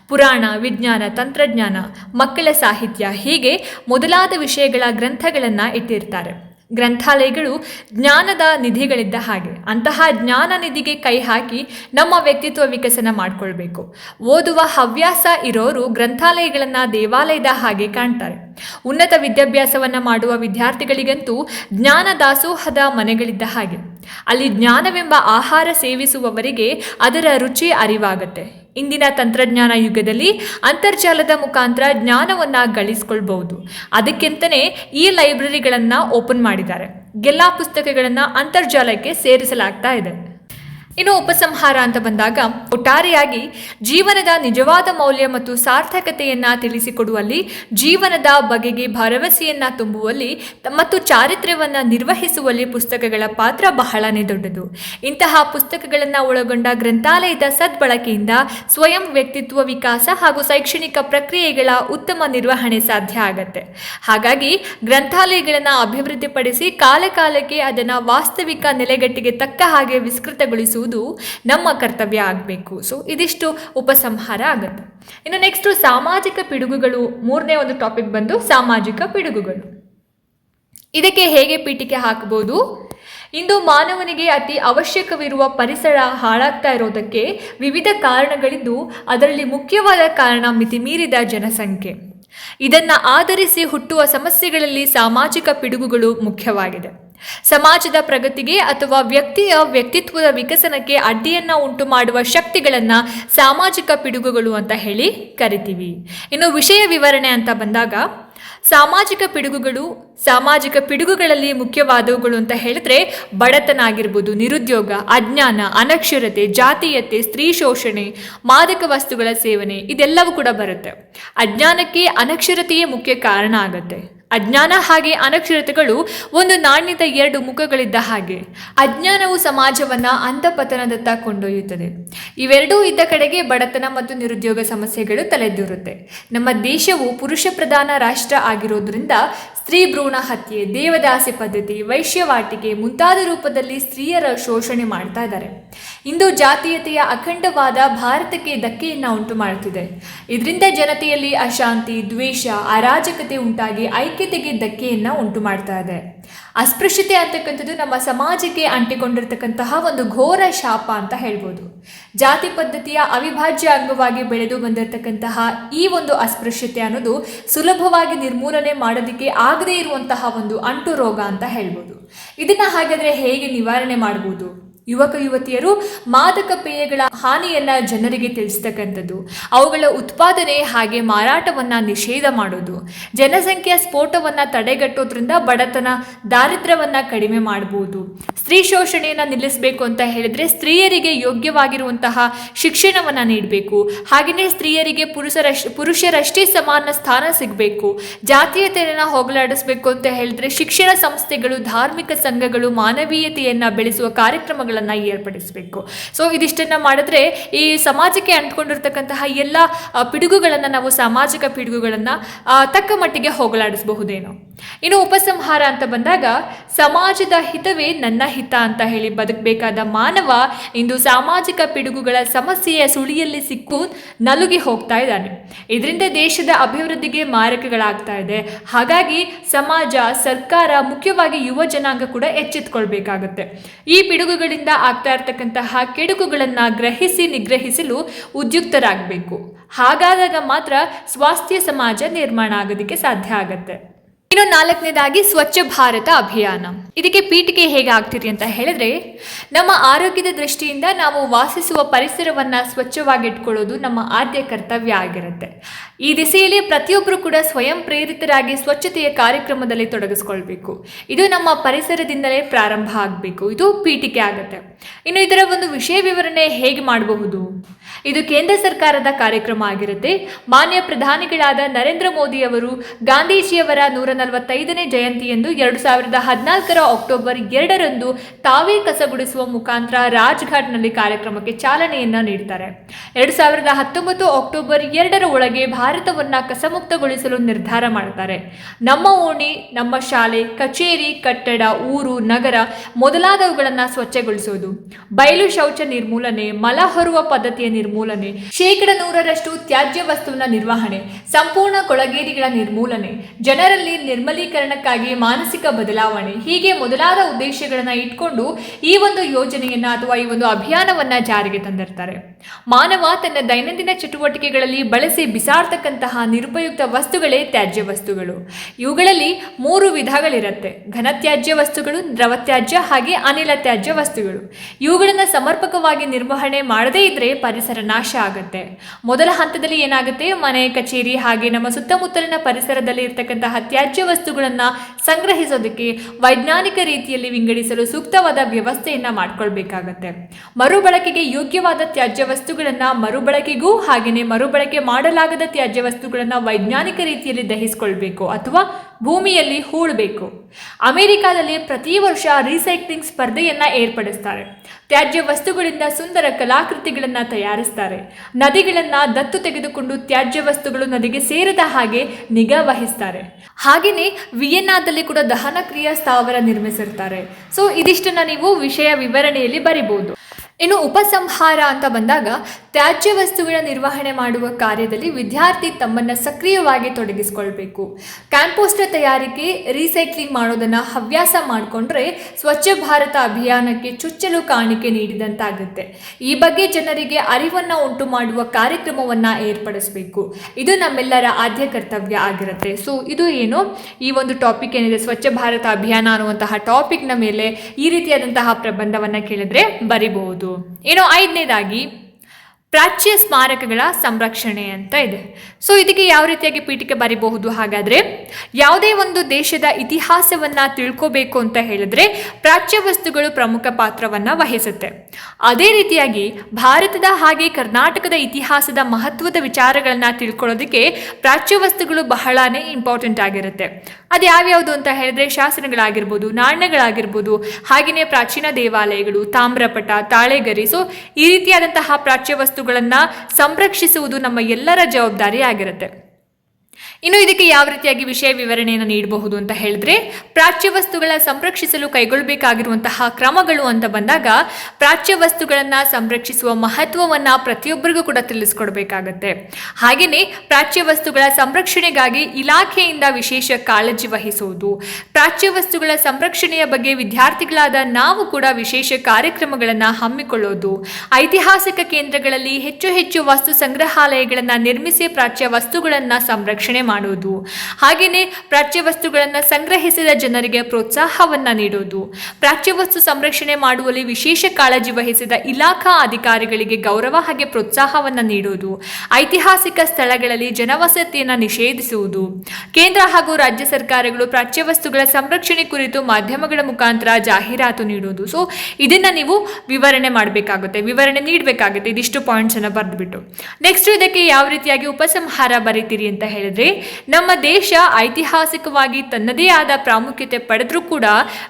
A: ಪುರಾಣ, ವಿಜ್ಞಾನ, ತಂತ್ರಜ್ಞಾನ ಮಕ್ಕಳ ಸಾಹಿತ್ಯ ಹೀಗೆ ಮೊದಲಾದ ವಿಷಯಗಳ ಗ್ರಂಥಗಳನ್ನು ಇಟ್ಟಿರ್ತಾರೆ. ಗ್ರಂಥಾಲಯಗಳು ಜ್ಞಾನದ ನಿಧಿಗಳಿದ್ದ ಹಾಗೆ. ಅಂತಹ ಜ್ಞಾನ ನಿಧಿಗೆ ಕೈ ಹಾಕಿ ನಮ್ಮ ವ್ಯಕ್ತಿತ್ವ ವಿಕಸನ ಮಾಡಿಕೊಳ್ಬೇಕು. ಓದುವ ಹವ್ಯಾಸ ಇರೋರು ಗ್ರಂಥಾಲಯಗಳನ್ನು ದೇವಾಲಯದ ಹಾಗೆ ಕಾಣ್ತಾರೆ. ಉನ್ನತ ವಿದ್ಯಾಭ್ಯಾಸವನ್ನು ಮಾಡುವ ವಿದ್ಯಾರ್ಥಿಗಳಿಗಂತೂ ಜ್ಞಾನ ದಾಸೋಹದ ಮನೆಗಳಿದ್ದ ಹಾಗೆ. ಅಲ್ಲಿ ಜ್ಞಾನವೆಂಬ ಆಹಾರ ಸೇವಿಸುವವರಿಗೆ ಅದರ ರುಚಿ ಅರಿವಾಗುತ್ತೆ. ಇಂದಿನ ತಂತ್ರಜ್ಞಾನ ಯುಗದಲ್ಲಿ ಅಂತರ್ಜಾಲದ ಮುಖಾಂತರ ಜ್ಞಾನವನ್ನು ಗಳಿಸ್ಕೊಳ್ಬಹುದು. ಅದಕ್ಕಿಂತಲೇ ಈ ಲೈಬ್ರರಿಗಳನ್ನು ಓಪನ್ ಮಾಡಿದ್ದಾರೆ. ಎಲ್ಲ ಪುಸ್ತಕಗಳನ್ನು ಅಂತರ್ಜಾಲಕ್ಕೆ ಸೇರಿಸಲಾಗ್ತಾ ಇದೆ. ಇನ್ನು ಉಪಸಂಹಾರ ಅಂತ ಬಂದಾಗ ಒಟ್ಟಾರೆಯಾಗಿ ಜೀವನದ ನಿಜವಾದ ಮೌಲ್ಯ ಮತ್ತು ಸಾರ್ಥಕತೆಯನ್ನ ತಿಳಿಸಿಕೊಡುವಲ್ಲಿ, ಜೀವನದ ಬಗೆಗೆ ಭರವಸೆಯನ್ನ ತುಂಬುವಲ್ಲಿ ಮತ್ತು ಚಾರಿತ್ರ್ಯವನ್ನ ನಿರ್ವಹಿಸುವಲ್ಲಿ ಪುಸ್ತಕಗಳ ಪಾತ್ರ ಬಹಳನೇ ದೊಡ್ಡದು. ಇಂತಹ ಪುಸ್ತಕಗಳನ್ನು ಒಳಗೊಂಡ ಗ್ರಂಥಾಲಯದ ಸದ್ಬಳಕೆಯಿಂದ ಸ್ವಯಂ ವ್ಯಕ್ತಿತ್ವ ವಿಕಾಸ ಹಾಗೂ ಶೈಕ್ಷಣಿಕ ಪ್ರಕ್ರಿಯೆಗಳ ಉತ್ತಮ ನಿರ್ವಹಣೆ ಸಾಧ್ಯ ಆಗತ್ತೆ. ಹಾಗಾಗಿ ಗ್ರಂಥಾಲಯಗಳನ್ನು ಅಭಿವೃದ್ಧಿಪಡಿಸಿ ಕಾಲಕಾಲಕ್ಕೆ ಅದನ್ನು ವಾಸ್ತವಿಕ ನೆಲೆಗಟ್ಟಿಗೆ ತಕ್ಕ ಹಾಗೆ ವಿಸ್ತೃತಗೊಳಿಸುವುದು ನಮ್ಮ ಕರ್ತವ್ಯ ಆಗಬೇಕು. ಸೊ ಇದಿಷ್ಟು ಉಪಸಂಹಾರ ಆಗುತ್ತೆ. ಇನ್ನು ನೆಕ್ಸ್ಟು ಸಾಮಾಜಿಕ ಪಿಡುಗುಗಳು, ಮೂರನೇ ಒಂದು ಟಾಪಿಕ್ ಬಂದು ಸಾಮಾಜಿಕ ಪಿಡುಗುಗಳು. ಇದಕ್ಕೆ ಹೇಗೆ ಪೀಠಿಕೆ ಹಾಕಬಹುದು ಇಂದು ಮಾನವನಿಗೆ ಅತಿ ಅವಶ್ಯಕವಿರುವ ಪರಿಸರ ಹಾಳಾಗ್ತಾ ಇರೋದಕ್ಕೆ ವಿವಿಧ ಕಾರಣಗಳಿದ್ದು, ಅದರಲ್ಲಿ ಮುಖ್ಯವಾದ ಕಾರಣ ಮಿತಿಮೀರಿದ ಜನಸಂಖ್ಯೆ. ಇದನ್ನು ಆಧರಿಸಿ ಹುಟ್ಟುವ ಸಮಸ್ಯೆಗಳಲ್ಲಿ ಸಾಮಾಜಿಕ ಪಿಡುಗುಗಳು ಮುಖ್ಯವಾಗಿದೆ. ಸಮಾಜದ ಪ್ರಗತಿಗೆ ಅಥವಾ ವ್ಯಕ್ತಿಯ ವ್ಯಕ್ತಿತ್ವದ ವಿಕಸನಕ್ಕೆ ಅಡ್ಡಿಯನ್ನ ಉಂಟು ಮಾಡುವ ಶಕ್ತಿಗಳನ್ನ ಸಾಮಾಜಿಕ ಪಿಡುಗುಗಳು ಅಂತ ಹೇಳಿ ಕರಿತೀವಿ. ಇನ್ನು ವಿಷಯ ವಿವರಣೆ ಅಂತ ಬಂದಾಗ, ಸಾಮಾಜಿಕ ಪಿಡುಗುಗಳು, ಸಾಮಾಜಿಕ ಪಿಡುಗುಗಳಲ್ಲಿ ಮುಖ್ಯವಾದವುಗಳು ಅಂತ ಹೇಳಿದ್ರೆ ಬಡತನ ಆಗಿರ್ಬೋದು ನಿರುದ್ಯೋಗ, ಅಜ್ಞಾನ, ಅನಕ್ಷರತೆ ಜಾತೀಯತೆ ಸ್ತ್ರೀ ಶೋಷಣೆ, ಮಾದಕ ವಸ್ತುಗಳ ಸೇವನೆ, ಇದೆಲ್ಲವೂ ಕೂಡ ಬರುತ್ತೆ. ಅಜ್ಞಾನಕ್ಕೆ ಅನಕ್ಷರತೆಯೇ ಮುಖ್ಯ ಕಾರಣ ಆಗುತ್ತೆ. ಅಜ್ಞಾನ ಹಾಗೆ ಅನಕ್ಷರತೆಗಳು ಒಂದು ನಾಣ್ಯದ ಎರಡು ಮುಖಗಳಿದ್ದ ಹಾಗೆ. ಅಜ್ಞಾನವು ಸಮಾಜವನ್ನ ಅಂತಪತನದತ್ತ ಕೊಂಡೊಯ್ಯುತ್ತದೆ. ಇವೆರಡೂ ಇದ್ದ ಕಡೆಗೆ ಬಡತನ ಮತ್ತು ನಿರುದ್ಯೋಗ ಸಮಸ್ಯೆಗಳು ತಲೆದೂರುತ್ತೆ. ನಮ್ಮ ದೇಶವು ಪುರುಷ ಪ್ರಧಾನ ರಾಷ್ಟ್ರ ಆಗಿರೋದ್ರಿಂದ ಸ್ತ್ರೀ ಭ್ರೂಣ ಹತ್ಯೆ, ದೇವದಾಸಿ ಪದ್ಧತಿ, ವೈಶ್ಯವಾಟಿಕೆ ಮುಂತಾದ ರೂಪದಲ್ಲಿ ಸ್ತ್ರೀಯರ ಶೋಷಣೆ ಮಾಡ್ತಾ ಇದ್ದಾರೆ. ಇಂದು ಜಾತೀಯತೆಯ ಅಖಂಡವಾದ ಭಾರತಕ್ಕೆ ಧಕ್ಕೆಯನ್ನು ಉಂಟು ಮಾಡುತ್ತಿದೆ. ಇದರಿಂದ ಜನತೆಯಲ್ಲಿ ಅಶಾಂತಿ, ದ್ವೇಷ, ಅರಾಜಕತೆ ಉಂಟಾಗಿ ಐಕ್ಯತೆಗೆ ಧಕ್ಕೆಯನ್ನು ಉಂಟು ಮಾಡ್ತಾ ಇದೆ. ಅಸ್ಪೃಶ್ಯತೆ ಅಂತಕ್ಕಂಥದ್ದು ನಮ್ಮ ಸಮಾಜಕ್ಕೆ ಅಂಟಿಕೊಂಡಿರ್ತಕ್ಕಂತಹ ಒಂದು ಘೋರ ಶಾಪ ಅಂತ ಹೇಳ್ಬೋದು. ಜಾತಿ ಪದ್ಧತಿಯ ಅವಿಭಾಜ್ಯ ಅಂಗವಾಗಿ ಬೆಳೆದು ಬಂದಿರತಕ್ಕಂತಹ ಈ ಒಂದು ಅಸ್ಪೃಶ್ಯತೆ ಅನ್ನೋದು ಸುಲಭವಾಗಿ ನಿರ್ಮೂಲನೆ ಮಾಡೋದಕ್ಕೆ ಆಗದೇ ಇರುವಂತಹ ಒಂದು ಅಂಟು ರೋಗ ಅಂತ ಹೇಳ್ಬೋದು. ಇದನ್ನ ಹಾಗಾದ್ರೆ ಹೇಗೆ ನಿವಾರಣೆ ಮಾಡ್ಬೋದು? ಯುವಕ ಯುವತಿಯರು ಮಾದಕ ಪೇಯಗಳ ಹಾನಿಯನ್ನ ಜನರಿಗೆ ತಿಳಿಸ್ತಕ್ಕಂಥದ್ದು. ಅವುಗಳ ಉತ್ಪಾದನೆ ಹಾಗೆ ಮಾರಾಟವನ್ನ ನಿಷೇಧ ಮಾಡೋದು. ಜನಸಂಖ್ಯೆಯ ಸ್ಫೋಟವನ್ನ ತಡೆಗಟ್ಟೋದ್ರಿಂದ ಬಡತನ ದಾರಿದ್ರ್ಯವನ್ನ ಕಡಿಮೆ ಮಾಡಬಹುದು ಸ್ತ್ರೀ ಶೋಷಣೆಯನ್ನ ನಿಲ್ಲಿಸಬೇಕು ಅಂತ ಹೇಳಿದ್ರೆ ಸ್ತ್ರೀಯರಿಗೆ ಯೋಗ್ಯವಾಗಿರುವಂತಹ ಶಿಕ್ಷಣವನ್ನ ನೀಡಬೇಕು. ಹಾಗೆಯೇ ಸ್ತ್ರೀಯರಿಗೆ ಪುರುಷರಷ್ಟೇ ಸಮಾನ ಸ್ಥಾನ ಸಿಗಬೇಕು. ಜಾತೀಯತೆಯನ್ನ ಹೋಗಲಾಡಿಸಬೇಕು ಅಂತ ಹೇಳಿದ್ರೆ ಶಿಕ್ಷಣ ಸಂಸ್ಥೆಗಳು, ಧಾರ್ಮಿಕ ಸಂಘಗಳು ಮಾನವೀಯತೆಯನ್ನ ಬೆಳೆಸುವ ಕಾರ್ಯಕ್ರಮಗಳನ್ನು ಏರ್ಪಡಿಸಬೇಕು. ಸೊ ಇದಿಷ್ಟನ್ನ ಮಾಡಿದ್ರೆ ಈ ಸಮಾಜಕ್ಕೆ ಅಂಟ್ಕೊಂಡಿರ್ತಕ್ಕಂತಹ ಎಲ್ಲ ಪಿಡುಗುಗಳನ್ನು ನಾವು ಸಾಮಾಜಿಕ ಪಿಡುಗುಗಳನ್ನು ತಕ್ಕ ಮಟ್ಟಿಗೆ ಹೋಗಲಾಡಿಸಬಹುದೇನೋ. ಇನ್ನು ಉಪಸಂಹಾರ ಅಂತ ಬಂದಾಗ, ಸಮಾಜದ ಹಿತವೇ ನನ್ನ ಹಿತ ಅಂತ ಹೇಳಿ ಬದುಕಬೇಕಾದ ಮಾನವ ಇಂದು ಸಾಮಾಜಿಕ ಪಿಡುಗುಗಳ ಸಮಸ್ಯೆಯ ಸುಳಿಯಲ್ಲಿ ಸಿಕ್ಕು ನಲುಗಿ ಹೋಗ್ತಾ ಇದ್ದಾನೆ. ಇದರಿಂದ ದೇಶದ ಅಭಿವೃದ್ಧಿಗೆ ಮಾರಕಗಳಾಗ್ತಾ ಇದೆ. ಹಾಗಾಗಿ ಸಮಾಜ, ಸರ್ಕಾರ ಮುಖ್ಯವಾಗಿ ಯುವ ಜನಾಂಗ ಕೂಡ ಎಚ್ಚೆತ್ಕೊಳ್ಬೇಕಾಗತ್ತೆ. ಈ ಪಿಡುಗುಗಳಿಂದ ಆಗ್ತಾ ಇರ್ತಕ್ಕಂತಹ ಕೆಡುಕುಗಳನ್ನ ಗ್ರಹಿಸಿ ನಿಗ್ರಹಿಸಲು ಉದ್ಯುಕ್ತರಾಗಬೇಕು. ಹಾಗಾದಾಗ ಮಾತ್ರ ಸ್ವಾಸ್ಥ್ಯ ಸಮಾಜ ನಿರ್ಮಾಣ ಆಗೋದಕ್ಕೆ ಸಾಧ್ಯ ಆಗತ್ತೆ. ಇನ್ನು ನಾಲ್ಕನೇದಾಗಿ ಸ್ವಚ್ಛ ಭಾರತ ಅಭಿಯಾನ. ಇದಕ್ಕೆ ಪೀಠಿಕೆ ಹೇಗೆ ಆಗ್ತಿದೆ ಅಂತ ಹೇಳಿದ್ರೆ, ನಮ್ಮ ಆರೋಗ್ಯದ ದೃಷ್ಟಿಯಿಂದ ನಾವು ವಾಸಿಸುವ ಪರಿಸರವನ್ನ ಸ್ವಚ್ಛವಾಗಿಟ್ಕೊಳ್ಳೋದು ನಮ್ಮ ಆದ್ಯ ಕರ್ತವ್ಯ ಆಗಿರುತ್ತೆ. ಈ ದಿಸೆಯಲ್ಲಿ ಪ್ರತಿಯೊಬ್ಬರು ಕೂಡ ಸ್ವಯಂ ಪ್ರೇರಿತರಾಗಿ ಸ್ವಚ್ಛತೆಯ ಕಾರ್ಯಕ್ರಮದಲ್ಲಿ ತೊಡಗಿಸ್ಕೊಳ್ಬೇಕು. ಇದು ನಮ್ಮ ಪರಿಸರದಿಂದಲೇ ಪ್ರಾರಂಭ ಆಗಬೇಕು. ಇದು ಪೀಠಿಕೆ ಆಗುತ್ತೆ. ಇನ್ನು ಇದರ ಒಂದು ವಿಷಯ ವಿವರಣೆ ಹೇಗೆ ಮಾಡಬಹುದು? ಇದು ಕೇಂದ್ರ ಸರ್ಕಾರದ ಕಾರ್ಯಕ್ರಮ ಆಗಿರುತ್ತೆ. ಮಾನ್ಯ ಪ್ರಧಾನಿಗಳಾದ ನರೇಂದ್ರ ಮೋದಿ ಅವರು ಗಾಂಧೀಜಿಯವರ ನೂರ ನಲವತ್ತೈದನೇ ಜಯಂತಿಯಂದು ಎರಡು ಸಾವಿರದ ಹದಿನಾಲ್ಕರ ಅಕ್ಟೋಬರ್ ಎರಡರಂದು ತಾವೇ ಕಸಗುಡಿಸುವ ಮುಖಾಂತರ ರಾಜ್ಘಾಟ್ನಲ್ಲಿ ಕಾರ್ಯಕ್ರಮಕ್ಕೆ ಚಾಲನೆಯನ್ನ ನೀಡ್ತಾರೆ. ಎರಡು ಸಾವಿರದ ಹತ್ತೊಂಬತ್ತು ಅಕ್ಟೋಬರ್ ಎರಡರ ಒಳಗೆ ಭಾರತವನ್ನ ಕಸಮುಕ್ತಗೊಳಿಸಲು ನಿರ್ಧಾರ ಮಾಡ್ತಾರೆ. ನಮ್ಮ ಓಣಿ, ನಮ್ಮ ಶಾಲೆ, ಕಚೇರಿ, ಕಟ್ಟಡ, ಊರು, ನಗರ ಮೊದಲಾದವುಗಳನ್ನು ಸ್ವಚ್ಛಗೊಳಿಸೋದು. ಬಯಲು ಶೌಚ ನಿರ್ಮೂಲನೆ, ಮಲ ಹೊರುವ ಪದ್ಧತಿಯ ನಿರ್ಮೂಲನೆ ಶೇಕಡ ನೂರರಷ್ಟು ತ್ಯಾಜ್ಯ ವಸ್ತುವಿನ ನಿರ್ವಹಣೆ, ಸಂಪೂರ್ಣ ಕೊಳಗೇರಿಗಳ ನಿರ್ಮೂಲನೆ, ಜನರಲ್ಲಿ ನಿರ್ಮಲೀಕರಣಕ್ಕಾಗಿ ಮಾನಸಿಕ ಬದಲಾವಣೆ, ಹೀಗೆ ಮೊದಲಾದ ಉದ್ದೇಶಗಳನ್ನ ಇಟ್ಕೊಂಡು ಈ ಒಂದು ಯೋಜನೆಯನ್ನ ಅಥವಾ ಈ ಒಂದು ಅಭಿಯಾನವನ್ನ ಜಾರಿಗೆ ತಂದಿರ್ತಾರೆ. ಮಾನವ ತನ್ನ ದೈನಂದಿನ ಚಟುವಟಿಕೆಗಳಲ್ಲಿ ಬಳಸಿ ಬಿಸಾಡ್ತಕ್ಕಂತಹ ನಿರುಪಯುಕ್ತ ವಸ್ತುಗಳೇ ತ್ಯಾಜ್ಯ ವಸ್ತುಗಳು. ಇವುಗಳಲ್ಲಿ ಮೂರು ವಿಧಗಳಿರುತ್ತೆ. ಘನತ್ಯಾಜ್ಯ ವಸ್ತುಗಳು ದ್ರವ ತ್ಯಾಜ್ಯ ಹಾಗೆ ಅನಿಲ ತ್ಯಾಜ್ಯ ವಸ್ತುಗಳು. ಇವುಗಳನ್ನು ಸಮರ್ಪಕವಾಗಿ ನಿರ್ವಹಣೆ ಮಾಡದೇ ಇದ್ರೆ ಪರಿಸರ ನಾಶ ಆಗುತ್ತೆ. ಮೊದಲ ಹಂತದಲ್ಲಿ ಏನಾಗುತ್ತೆ? ಮನೆ, ಕಚೇರಿ ಹಾಗೆ ನಮ್ಮ ಸುತ್ತಮುತ್ತಲಿನ ಪರಿಸರದಲ್ಲಿ ಇರತಕ್ಕಂತಹ ತ್ಯಾಜ್ಯ ವಸ್ತುಗಳನ್ನು ಸಂಗ್ರಹಿಸೋದಕ್ಕೆ ವೈಜ್ಞಾನಿಕ ರೀತಿಯಲ್ಲಿ ವಿಂಗಡಿಸಲು ಸೂಕ್ತವಾದ ವ್ಯವಸ್ಥೆಯನ್ನು ಮಾಡ್ಕೊಳ್ಬೇಕಾಗತ್ತೆ. ಮರುಬಳಕೆಗೆ ಯೋಗ್ಯವಾದ ತ್ಯಾಜ್ಯ ವಸ್ತುಗಳನ್ನ ಮರುಬಳಕೆಗೂ ಹಾಗೆಯೇ ಮರುಬಳಕೆ ಮಾಡಲಾಗದ ತ್ಯಾಜ್ಯ ವಸ್ತುಗಳನ್ನ ವೈಜ್ಞಾನಿಕ ರೀತಿಯಲ್ಲಿ ದಹಿಸಿಕೊಳ್ಬೇಕು ಅಥವಾ ಭೂಮಿಯಲ್ಲಿ ಹೂಳಬೇಕು. ಅಮೆರಿಕಾದಲ್ಲಿ ಪ್ರತಿ ವರ್ಷ ರೀಸೈಕ್ಲಿಂಗ್ ಸ್ಪರ್ಧೆಯನ್ನ ಏರ್ಪಡಿಸ್ತಾರೆ. ತ್ಯಾಜ್ಯ ವಸ್ತುಗಳಿಂದ ಸುಂದರ ಕಲಾಕೃತಿಗಳನ್ನ ತಯಾರಿಸ್ತಾರೆ. ನದಿಗಳನ್ನ ದತ್ತು ತೆಗೆದುಕೊಂಡು ತ್ಯಾಜ್ಯ ವಸ್ತುಗಳು ನದಿಗೆ ಸೇರದ ಹಾಗೆ ನಿಗಾ ವಹಿಸ್ತಾರೆ. ಹಾಗೆಯೇ ವಿಯೆನ್ನಾದಲ್ಲಿ ಕೂಡ ದಹನ ಕ್ರಿಯಾ ಸ್ಥಾವರ ನಿರ್ಮಿಸಿರ್ತಾರೆ. ಸೊ, ಇದಿಷ್ಟನ್ನ ನೀವು ವಿಷಯ ವಿವರಣೆಯಲ್ಲಿ ಬರಿಬಹುದು ಇನ್ನು ಉಪಸಂಹಾರ ಅಂತ ಬಂದಾಗ ತ್ಯಾಜ್ಯ ವಸ್ತುಗಳ ನಿರ್ವಹಣೆ ಮಾಡುವ ಕಾರ್ಯದಲ್ಲಿ ವಿದ್ಯಾರ್ಥಿ ತಮ್ಮನ್ನು ಸಕ್ರಿಯವಾಗಿ ತೊಡಗಿಸಿಕೊಳ್ಬೇಕು. ಕ್ಯಾಂಪೋಸ್ಟರ್ ತಯಾರಿಕೆ, ರೀಸೈಕ್ಲಿಂಗ್ ಮಾಡೋದನ್ನು ಹವ್ಯಾಸ ಮಾಡಿಕೊಂಡ್ರೆ ಸ್ವಚ್ಛ ಭಾರತ ಅಭಿಯಾನಕ್ಕೆ ಚುಚ್ಚಲು ಕಾಣಿಕೆ ನೀಡಿದಂತಾಗುತ್ತೆ. ಈ ಬಗ್ಗೆ ಜನರಿಗೆ ಅರಿವನ್ನು ಉಂಟು ಮಾಡುವ ಕಾರ್ಯಕ್ರಮವನ್ನು ಏರ್ಪಡಿಸಬೇಕು. ಇದು ನಮ್ಮೆಲ್ಲರ ಆದ್ಯ ಕರ್ತವ್ಯ ಆಗಿರುತ್ತೆ. ಸೊ ಇದು ಏನು? ಈ ಒಂದು ಟಾಪಿಕ್ ಏನಿದೆ, ಸ್ವಚ್ಛ ಭಾರತ ಅಭಿಯಾನ ಅನ್ನುವಂತಹ ಟಾಪಿಕ್ನ ಮೇಲೆ ಈ ರೀತಿಯಾದಂತಹ ಪ್ರಬಂಧವನ್ನು ಕೇಳಿದ್ರೆ ಬರಿಬಹುದು. ಏನೋ ಐದನೇದಾಗಿ ಪ್ರಾಚ್ಯ ಸ್ಮಾರಕಗಳ ಸಂರಕ್ಷಣೆ ಅಂತ ಇದೆ. ಸೊ ಇದಕ್ಕೆ ಯಾವ ರೀತಿಯಾಗಿ ಪೀಠಿಕೆ ಬರೀಬಹುದು? ಹಾಗಾದರೆ, ಯಾವುದೇ ಒಂದು ದೇಶದ ಇತಿಹಾಸವನ್ನು ತಿಳ್ಕೋಬೇಕು ಅಂತ ಹೇಳಿದ್ರೆ, ಪ್ರಾಚ್ಯ ವಸ್ತುಗಳು ಪ್ರಮುಖ ಪಾತ್ರವನ್ನು ವಹಿಸುತ್ತೆ. ಅದೇ ರೀತಿಯಾಗಿ, ಭಾರತದ ಹಾಗೆ ಕರ್ನಾಟಕದ ಇತಿಹಾಸದ ಮಹತ್ವದ ವಿಚಾರಗಳನ್ನ ತಿಳ್ಕೊಳ್ಳೋದಕ್ಕೆ ಪ್ರಾಚ್ಯ ವಸ್ತುಗಳು ಬಹಳನೇ ಇಂಪಾರ್ಟೆಂಟ್ ಆಗಿರುತ್ತೆ. ಅದು ಯಾವ್ಯಾವುದು ಅಂತ ಹೇಳಿದ್ರೆ, ಶಾಸನಗಳಾಗಿರ್ಬೋದು, ನಾಣ್ಯಗಳಾಗಿರ್ಬೋದು ಹಾಗೆಯೇ ಪ್ರಾಚೀನ ದೇವಾಲಯಗಳು, ತಾಮ್ರಪಟ, ತಾಳೆಗರಿ. ಸೊ ಈ ರೀತಿಯಾದಂತಹ ಪ್ರಾಚ್ಯ ವಸ್ತುಗಳನ್ನು ಸಂರಕ್ಷಿಸುವುದು ನಮ್ಮ ಎಲ್ಲರ ಜವಾಬ್ದಾರಿ ಆಗಿರುತ್ತೆ ಇನ್ನು ಇದಕ್ಕೆ ಯಾವ ರೀತಿಯಾಗಿ ವಿಷಯ ವಿವರಣೆಯನ್ನು ನೀಡಬಹುದು ಅಂತ ಹೇಳಿದ್ರೆ, ಪ್ರಾಚ್ಯ ವಸ್ತುಗಳ ಸಂರಕ್ಷಿಸಲು ಕೈಗೊಳ್ಳಬೇಕಾಗಿರುವಂತಹ ಕ್ರಮಗಳು ಅಂತ ಬಂದಾಗ, ಪ್ರಾಚ್ಯ ವಸ್ತುಗಳನ್ನು ಸಂರಕ್ಷಿಸುವ ಮಹತ್ವವನ್ನ ಪ್ರತಿಯೊಬ್ಬರಿಗೂ ಕೂಡ ತಿಳಿಸ್ಕೊಡ್ಬೇಕಾಗತ್ತೆ. ಹಾಗೆಯೇ ಪ್ರಾಚ್ಯ ವಸ್ತುಗಳ ಸಂರಕ್ಷಣೆಗಾಗಿ ಇಲಾಖೆಯಿಂದ ವಿಶೇಷ ಕಾಳಜಿ ವಹಿಸುವುದು ಪ್ರಾಚ್ಯ ವಸ್ತುಗಳ ಸಂರಕ್ಷಣೆಯ ಬಗ್ಗೆ ವಿದ್ಯಾರ್ಥಿಗಳಾದ ನಾವು ಕೂಡ ವಿಶೇಷ ಕಾರ್ಯಕ್ರಮಗಳನ್ನು ಹಮ್ಮಿಕೊಳ್ಳೋದು, ಐತಿಹಾಸಿಕ ಕೇಂದ್ರಗಳಲ್ಲಿ ಹೆಚ್ಚು ಹೆಚ್ಚು ವಸ್ತು ಸಂಗ್ರಹಾಲಯಗಳನ್ನು ನಿರ್ಮಿಸಿ ಪ್ರಾಚ್ಯ ವಸ್ತುಗಳನ್ನು ಸಂರಕ್ಷಣೆ ಮಾಡುವುದು. ಹಾಗೆಯೇ ಪ್ರಾಚ್ಯ ವಸ್ತುಗಳನ್ನು ಸಂಗ್ರಹಿಸಿದ ಜನರಿಗೆ ಪ್ರೋತ್ಸಾಹವನ್ನ ನೀಡೋದು ಪ್ರಾಚ್ಯ ವಸ್ತು ಸಂರಕ್ಷಣೆ ಮಾಡುವಲ್ಲಿ ವಿಶೇಷ ಕಾಳಜಿ ವಹಿಸಿದ ಇಲಾಖಾ ಅಧಿಕಾರಿಗಳಿಗೆ ಗೌರವ ಹಾಗೆ ಪ್ರೋತ್ಸಾಹವನ್ನ ನೀಡೋದು ಐತಿಹಾಸಿಕ ಸ್ಥಳಗಳಲ್ಲಿ ಜನವಸತಿಯನ್ನು ನಿಷೇಧಿಸುವುದು. ಕೇಂದ್ರ ಹಾಗೂ ರಾಜ್ಯ ಸರ್ಕಾರಗಳು ಪ್ರಾಚ್ಯ ವಸ್ತುಗಳ ಸಂರಕ್ಷಣೆ ಕುರಿತು ಮಾಧ್ಯಮಗಳ ಮುಖಾಂತರ ಜಾಹೀರಾತು ನೀಡೋದು ಸೊ ಇದನ್ನ ನೀವು ವಿವರಣೆ ಮಾಡಬೇಕಾಗುತ್ತೆ, ವಿವರಣೆ ನೀಡಬೇಕಾಗುತ್ತೆ. ಇದಿಷ್ಟು ಪಾಯಿಂಟ್ಸ್ ಅನ್ನು ಬರೆದ್ಬಿಟ್ಟು. ನೆಕ್ಸ್ಟ್ ಇದಕ್ಕೆ ಯಾವ ರೀತಿಯಾಗಿ ಉಪಸಂಹಾರ ಬರೀತೀರಿ ಅಂತ ಹೇಳಿದ್ರೆ ನಮ್ಮ ದೇಶ ಐತಿಹಾಸಿಕವಾಗಿ ತನ್ನದೇ ಆದ ಪ್ರಾಮುಖ್ಯತೆ ಪಡೆದ್ರೂ ಕೂಡ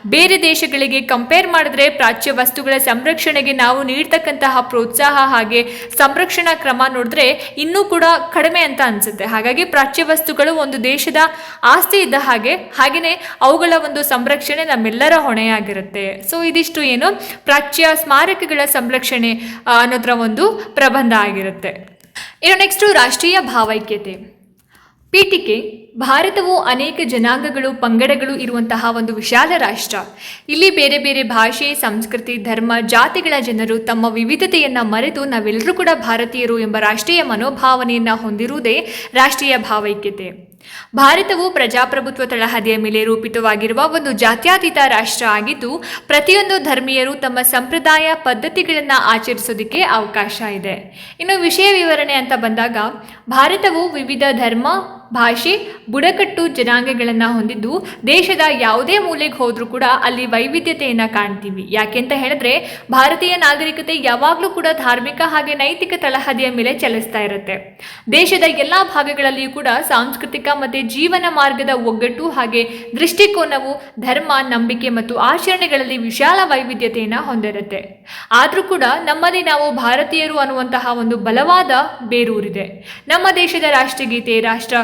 A: ಬೇರೆ ದೇಶಗಳಿಗೆ ಕಂಪೇರ್ ಮಾಡಿದ್ರೆ ಪ್ರಾಚ್ಯ ವಸ್ತುಗಳ ಸಂರಕ್ಷಣೆಗೆ ನಾವು ನೀಡ್ತಕ್ಕಂತಹ ಪ್ರೋತ್ಸಾಹ ಹಾಗೆ ಸಂರಕ್ಷಣಾ ಕ್ರಮ ನೋಡಿದ್ರೆ ಇನ್ನೂ ಕೂಡ ಕಡಿಮೆ ಅಂತ ಅನಿಸುತ್ತೆ. ಹಾಗಾಗಿ ಪ್ರಾಚ್ಯ ವಸ್ತುಗಳು ಒಂದು ದೇಶದ ಆಸ್ತಿ ಇದ್ದ ಹಾಗೆ ಹಾಗೆಯೇ ಅವುಗಳ ಒಂದು ಸಂರಕ್ಷಣೆ ನಮ್ಮೆಲ್ಲರ ಹೊಣೆಯಾಗಿರುತ್ತೆ. ಸೊ ಇದಿಷ್ಟು ಏನು ಪ್ರಾಚ್ಯ ಸ್ಮಾರಕಗಳ ಸಂರಕ್ಷಣೆ ಅನ್ನೋದ್ರ ಒಂದು ಪ್ರಬಂಧ ಆಗಿರುತ್ತೆ. ಇನ್ನು ನೆಕ್ಸ್ಟು ರಾಷ್ಟ್ರೀಯ ಭಾವೈಕ್ಯತೆ. ಪೀಠಿಕೆ, ಭಾರತವು ಅನೇಕ ಜನಾಂಗಗಳು, ಪಂಗಡಗಳು ಇರುವಂತಹ ಒಂದು ವಿಶಾಲ ರಾಷ್ಟ್ರ. ಇಲ್ಲಿ ಬೇರೆ ಬೇರೆ ಭಾಷೆ, ಸಂಸ್ಕೃತಿ, ಧರ್ಮ, ಜಾತಿಗಳ ಜನರು ತಮ್ಮ ವಿವಿಧತೆಯನ್ನು ಮರೆತು ನಾವೆಲ್ಲರೂ ಕೂಡ ಭಾರತೀಯರು ಎಂಬ ರಾಷ್ಟ್ರೀಯ ಮನೋಭಾವನೆಯನ್ನ ಹೊಂದಿರುವುದೇ ರಾಷ್ಟ್ರೀಯ ಭಾವೈಕ್ಯತೆ. ಭಾರತವು ಪ್ರಜಾಪ್ರಭುತ್ವ ತಳಹದಿಯ ಮೇಲೆ ರೂಪಿತವಾಗಿರುವ ಒಂದು ಜಾತ್ಯಾತೀತ ರಾಷ್ಟ್ರ ಆಗಿದ್ದು, ಪ್ರತಿಯೊಂದು ಧರ್ಮೀಯರು ತಮ್ಮ ಸಂಪ್ರದಾಯ ಪದ್ಧತಿಗಳನ್ನು ಆಚರಿಸೋದಕ್ಕೆ ಅವಕಾಶ ಇದೆ. ಇನ್ನು ವಿಷಯ ವಿವರಣೆ ಅಂತ ಬಂದಾಗ, ಭಾರತವು ವಿವಿಧ ಧರ್ಮ ಭಾಷೆ ಬುಡಕಟ್ಟು ಜನಾಂಗಗಳನ್ನು ಹೊಂದಿದ್ದು ದೇಶದ ಯಾವುದೇ ಮೂಲೆಗೆ ಹೋದರೂ ಕೂಡ ಅಲ್ಲಿ ವೈವಿಧ್ಯತೆಯನ್ನು ಕಾಣ್ತೀವಿ. ಯಾಕೆಂತ ಹೇಳಿದ್ರೆ ಭಾರತೀಯ ನಾಗರಿಕತೆ ಯಾವಾಗಲೂ ಕೂಡ ಧಾರ್ಮಿಕ ಹಾಗೆ ನೈತಿಕ ತಳಹದಿಯ ಮೇಲೆ ಚಲಿಸ್ತಾ ಇರುತ್ತೆ. ದೇಶದ ಎಲ್ಲ ಭಾಗಗಳಲ್ಲಿಯೂ ಕೂಡ ಸಾಂಸ್ಕೃತಿಕ ಮತ್ತು ಜೀವನ ಮಾರ್ಗದ ಒಗ್ಗಟ್ಟು ಹಾಗೆ ದೃಷ್ಟಿಕೋನವು, ಧರ್ಮ, ನಂಬಿಕೆ ಮತ್ತು ಆಚರಣೆಗಳಲ್ಲಿ ವಿಶಾಲ ವೈವಿಧ್ಯತೆಯನ್ನು ಹೊಂದಿರುತ್ತೆ. ಆದರೂ ಕೂಡ ನಮ್ಮಲ್ಲಿ ನಾವು ಭಾರತೀಯರು ಅನ್ನುವಂತಹ ಒಂದು ಬಲವಾದ ಬೇರೂರಿದೆ. ನಮ್ಮ ದೇಶದ ರಾಷ್ಟ್ರಗೀತೆ, ರಾಷ್ಟ್ರ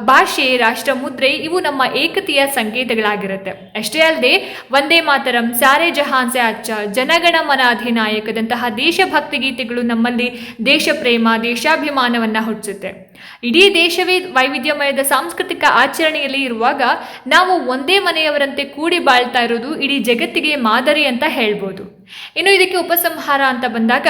A: ಭಾಷೆ, ರಾಷ್ಟ್ರ, ಮುದ್ರೆ ಇವು ನಮ್ಮ ಏಕತೆಯ ಸಂಕೇತಗಳಾಗಿರುತ್ತೆ. ಅಷ್ಟೇ ಅಲ್ಲದೆ ವಂದೇ ಮಾತರಂ, ಸಾರೆ ಜಹಾನ್ ಸೆ ಅಚ್ಚ, ಜನಗಣ ಮನ ಅಧಿನಾಯಕದಂತಹ ದೇಶಭಕ್ತಿ ಗೀತೆಗಳು ನಮ್ಮಲ್ಲಿ ದೇಶ ಪ್ರೇಮ ದೇಶಾಭಿಮಾನವನ್ನು ಹುಟ್ಟಿಸುತ್ತೆ. ಇಡೀ ದೇಶವೇ ವೈವಿಧ್ಯಮಯದ ಸಾಂಸ್ಕೃತಿಕ ಆಚರಣೆಯಲ್ಲಿ ಇರುವಾಗ ನಾವು ಒಂದೇ ಮನೆಯವರಂತೆ ಕೂಡಿ ಬಾಳ್ತಾ ಇರೋದು ಇಡೀ ಜಗತ್ತಿಗೆ ಮಾದರಿ ಅಂತ ಹೇಳ್ಬೋದು. ಇನ್ನು ಇದಕ್ಕೆ ಉಪಸಂಹಾರ ಅಂತ ಬಂದಾಗ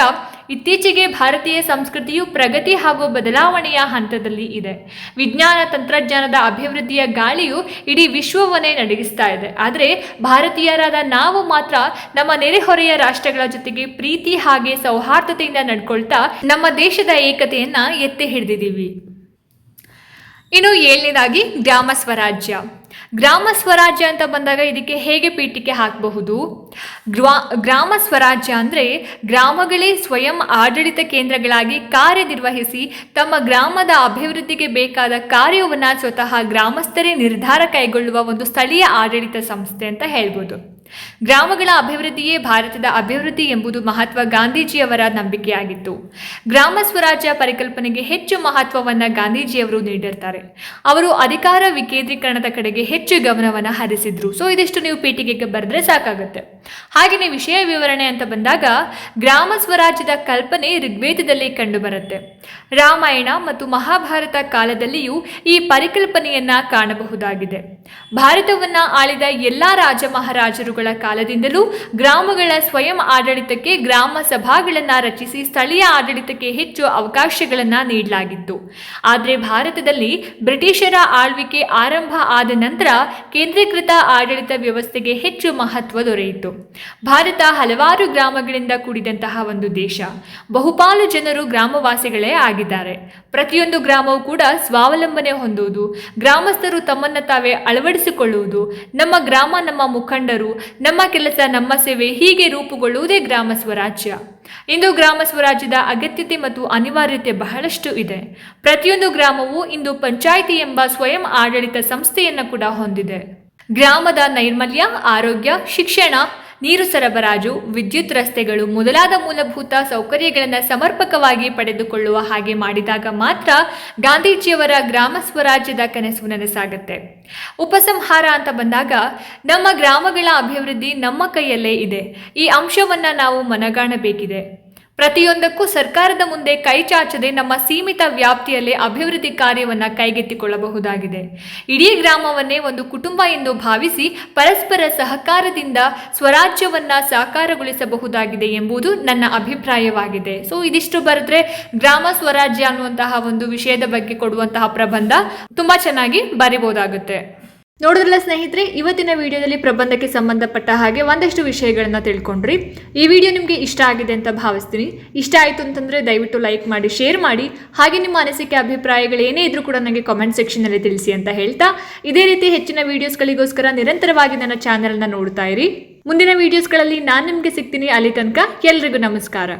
A: ಇತ್ತೀಚೆಗೆ ಭಾರತೀಯ ಸಂಸ್ಕೃತಿಯು ಪ್ರಗತಿ ಹಾಗೂ ಬದಲಾವಣೆಯ ಹಂತದಲ್ಲಿ ಇದೆ. ವಿಜ್ಞಾನ ತಂತ್ರಜ್ಞಾನದ ಅಭಿವೃದ್ಧಿಯ ಗಾಳಿಯು ಇಡೀ ವಿಶ್ವವನ್ನೇ ನಡಗಿಸ್ತಾ ಇದೆ. ಆದರೆ ಭಾರತೀಯರಾದ ನಾವು ಮಾತ್ರ ನಮ್ಮ ನೆರೆಹೊರೆಯ ರಾಷ್ಟ್ರಗಳ ಜೊತೆಗೆ ಪ್ರೀತಿ ಹಾಗೆ ಸೌಹಾರ್ದತೆಯಿಂದ ನಡ್ಕೊಳ್ತಾ ನಮ್ಮ ದೇಶದ ಏಕತೆಯನ್ನ ಎತ್ತಿ ಹಿಡಿದಿದ್ದೀವಿ. ಇನ್ನು ಏಳನೇದಾಗಿ ಗ್ರಾಮ ಸ್ವರಾಜ್ಯ. ಗ್ರಾಮ ಸ್ವರಾಜ್ಯ ಅಂತ ಬಂದಾಗ ಇದಕ್ಕೆ ಹೇಗೆ ಪೀಠಿಕೆ ಹಾಕಬಹುದು? ಗ್ರಾ ಗ್ರಾಮ ಸ್ವರಾಜ್ಯ ಅಂದರೆ ಗ್ರಾಮಗಳೇ ಸ್ವಯಂ ಆಡಳಿತ ಕೇಂದ್ರಗಳಾಗಿ ಕಾರ್ಯನಿರ್ವಹಿಸಿ ತಮ್ಮ ಗ್ರಾಮದ ಅಭಿವೃದ್ಧಿಗೆ ಬೇಕಾದ ಕಾರ್ಯವನ್ನು ಸ್ವತಃ ಗ್ರಾಮಸ್ಥರೇ ನಿರ್ಧಾರ ಕೈಗೊಳ್ಳುವ ಒಂದು ಸ್ಥಳೀಯ ಆಡಳಿತ ಸಂಸ್ಥೆ ಅಂತ ಹೇಳ್ಬೋದು. ಗ್ರಾಮಗಳ ಅಭಿವೃದ್ಧಿಯೇ ಭಾರತದ ಅಭಿವೃದ್ಧಿ ಎಂಬುದು ಮಹಾತ್ಮ ಗಾಂಧೀಜಿಯವರ ನಂಬಿಕೆಯಾಗಿತ್ತು. ಗ್ರಾಮ ಸ್ವರಾಜ್ಯ ಪರಿಕಲ್ಪನೆಗೆ ಹೆಚ್ಚು ಮಹತ್ವವನ್ನು ಗಾಂಧೀಜಿಯವರು ನೀಡಿರ್ತಾರೆ. ಅವರು ಅಧಿಕಾರ ವಿಕೇಂದ್ರೀಕರಣದ ಕಡೆಗೆ ಹೆಚ್ಚು ಗಮನವನ್ನು ಹರಿಸಿದ್ರು. ಸೊ ಇದಿಷ್ಟು ನೀವು ಪೀಠಿಗೆಗೆ ಬರೆದ್ರೆ ಸಾಕಾಗುತ್ತೆ. ಹಾಗೆಯೇ ವಿಷಯ ವಿವರಣೆ ಅಂತ ಬಂದಾಗ, ಗ್ರಾಮ ಸ್ವರಾಜ್ಯದ ಕಲ್ಪನೆ ಋಗ್ವೇದದಲ್ಲಿ ಕಂಡುಬರುತ್ತೆ. ರಾಮಾಯಣ ಮತ್ತು ಮಹಾಭಾರತ ಕಾಲದಲ್ಲಿಯೂ ಈ ಪರಿಕಲ್ಪನೆಯನ್ನ ಕಾಣಬಹುದಾಗಿದೆ. ಭಾರತವನ್ನ ಆಳಿದ ಎಲ್ಲಾ ರಾಜ ಮಹಾರಾಜರುಗಳ ಕಾಲದಿಂದಲೂ ಗ್ರಾಮಗಳ ಸ್ವಯಂ ಆಡಳಿತಕ್ಕೆ ಗ್ರಾಮ ಸಭಾಗಳನ್ನು ರಚಿಸಿ ಸ್ಥಳೀಯ ಆಡಳಿತಕ್ಕೆ ಹೆಚ್ಚು ಅವಕಾಶಗಳನ್ನ ನೀಡಲಾಗಿತ್ತು. ಆದರೆ ಭಾರತದಲ್ಲಿ ಬ್ರಿಟಿಷರ ಆಳ್ವಿಕೆ ಆರಂಭ ಆದ ನಂತರ ಕೇಂದ್ರೀಕೃತ ಆಡಳಿತ ವ್ಯವಸ್ಥೆಗೆ ಹೆಚ್ಚು ಮಹತ್ವ ದೊರೆಯಿತು. ಭಾರತ ಹಲವಾರು ಗ್ರಾಮಗಳಿಂದ ಕೂಡಿದಂತಹ ಒಂದು ದೇಶ. ಬಹುಪಾಲು ಜನರು ಗ್ರಾಮವಾಸಿಗಳೇ ಆಗಿದ್ದಾರೆ. ಪ್ರತಿಯೊಂದು ಗ್ರಾಮವೂ ಕೂಡ ಸ್ವಾವಲಂಬನೆ ಹೊಂದುವುದು. ಗ್ರಾಮಸ್ಥರು ತಮ್ಮನ್ನು ತಾವೇ ಅಳವಡಿಸಿಕೊಳ್ಳುವುದು. ನಮ್ಮ ಗ್ರಾಮ, ನಮ್ಮ ಮುಖಂಡರು ನಮ್ಮ ಕೆಲಸ, ನಮ್ಮ ಸೇವೆ ಹೀಗೆ ರೂಪುಗೊಳ್ಳುವುದೇ ಗ್ರಾಮ ಸ್ವರಾಜ್ಯ. ಇಂದು ಗ್ರಾಮ ಸ್ವರಾಜ್ಯದ ಅಗತ್ಯತೆ ಮತ್ತು ಅನಿವಾರ್ಯತೆ ಬಹಳಷ್ಟು ಇದೆ. ಪ್ರತಿಯೊಂದು ಗ್ರಾಮವು ಇಂದು ಪಂಚಾಯಿತಿ ಎಂಬ ಸ್ವಯಂ ಆಡಳಿತ ಸಂಸ್ಥೆಯನ್ನು ಕೂಡ ಹೊಂದಿದೆ. ಗ್ರಾಮದ ನೈರ್ಮಲ್ಯ, ಆರೋಗ್ಯ, ಶಿಕ್ಷಣ ನೀರು ಸರಬರಾಜು, ವಿದ್ಯುತ್ ರಸ್ತೆಗಳು ಮೊದಲಾದ ಮೂಲಭೂತ ಸೌಕರ್ಯಗಳನ್ನು ಸಮರ್ಪಕವಾಗಿ ಪಡೆದುಕೊಳ್ಳುವ ಹಾಗೆ ಮಾಡಿದಾಗ ಮಾತ್ರ ಗಾಂಧೀಜಿಯವರ ಗ್ರಾಮ ಸ್ವರಾಜ್ಯದ ಕನಸು ನನಸಾಗುತ್ತೆ. ಉಪಸಂಹಾರ ಅಂತ ಬಂದಾಗ ನಮ್ಮ ಗ್ರಾಮಗಳ ಅಭಿವೃದ್ಧಿ ನಮ್ಮ ಕೈಯಲ್ಲೇ ಇದೆ. ಈ ಅಂಶವನ್ನು ನಾವು ಮನಗಾಣಬೇಕಿದೆ. ಪ್ರತಿಯೊಂದಕ್ಕೂ ಸರ್ಕಾರದ ಮುಂದೆ ಕೈ ಚಾಚದೆ ನಮ್ಮ ಸೀಮಿತ ವ್ಯಾಪ್ತಿಯಲ್ಲೇ ಅಭಿವೃದ್ಧಿ ಕಾರ್ಯವನ್ನು ಕೈಗೆತ್ತಿಕೊಳ್ಳಬಹುದಾಗಿದೆ. ಇಡೀ ಗ್ರಾಮವನ್ನೇ ಒಂದು ಕುಟುಂಬ ಎಂದು ಭಾವಿಸಿ ಪರಸ್ಪರ ಸಹಕಾರದಿಂದ ಸ್ವರಾಜ್ಯವನ್ನು ಸಾಕಾರಗೊಳಿಸಬಹುದಾಗಿದೆ ಎಂಬುದು ನನ್ನ ಅಭಿಪ್ರಾಯವಾಗಿದೆ. ಸೊ, ಇದಿಷ್ಟು ಬರೆದ್ರೆ ಗ್ರಾಮ ಸ್ವರಾಜ್ಯ ಅನ್ನುವಂತಹ ಒಂದು ವಿಷಯದ ಬಗ್ಗೆ ಕೊಡುವಂತಹ ಪ್ರಬಂಧ ತುಂಬಾ ಚೆನ್ನಾಗಿ ಬರಿಬೋದಾಗುತ್ತೆ. ನೋಡಿದ್ರಲ್ಲ ಸ್ನೇಹಿತರೆ, ಇವತ್ತಿನ ವಿಡಿಯೋದಲ್ಲಿ ಪ್ರಬಂಧಕ್ಕೆ ಸಂಬಂಧಪಟ್ಟ ಹಾಗೆ ಒಂದಷ್ಟು ವಿಷಯಗಳನ್ನ ತಿಳ್ಕೊಂಡ್ರಿ. ಈ ವಿಡಿಯೋ ನಿಮಗೆ ಇಷ್ಟ ಆಗಿದೆ ಅಂತ ಭಾವಿಸ್ತೀನಿ. ಇಷ್ಟ ಆಯಿತು ಅಂತಂದರೆ ದಯವಿಟ್ಟು ಲೈಕ್ ಮಾಡಿ, ಶೇರ್ ಮಾಡಿ. ಹಾಗೆ ನಿಮ್ಮ ಅನಿಸಿಕೆ, ಅಭಿಪ್ರಾಯಗಳು ಏನೇ ಇದ್ರೂ ಕೂಡ ನನಗೆ ಕಾಮೆಂಟ್ ಸೆಕ್ಷನಲ್ಲಿ ತಿಳಿಸಿ ಅಂತ ಹೇಳ್ತಾ. ಇದೇ ರೀತಿ ಹೆಚ್ಚಿನ ವಿಡಿಯೋಸ್ಗಳಿಗೋಸ್ಕರ ನಿರಂತರವಾಗಿ ನನ್ನ ಚಾನೆಲ್ನ ನೋಡ್ತಾ ಇರಿ. ಮುಂದಿನ ವಿಡಿಯೋಸ್ಗಳಲ್ಲಿ ನಾನು ನಿಮಗೆ ಸಿಗ್ತೀನಿ ಅಲ್ಲಿ ತನಕ ಎಲ್ರಿಗೂ ನಮಸ್ಕಾರ.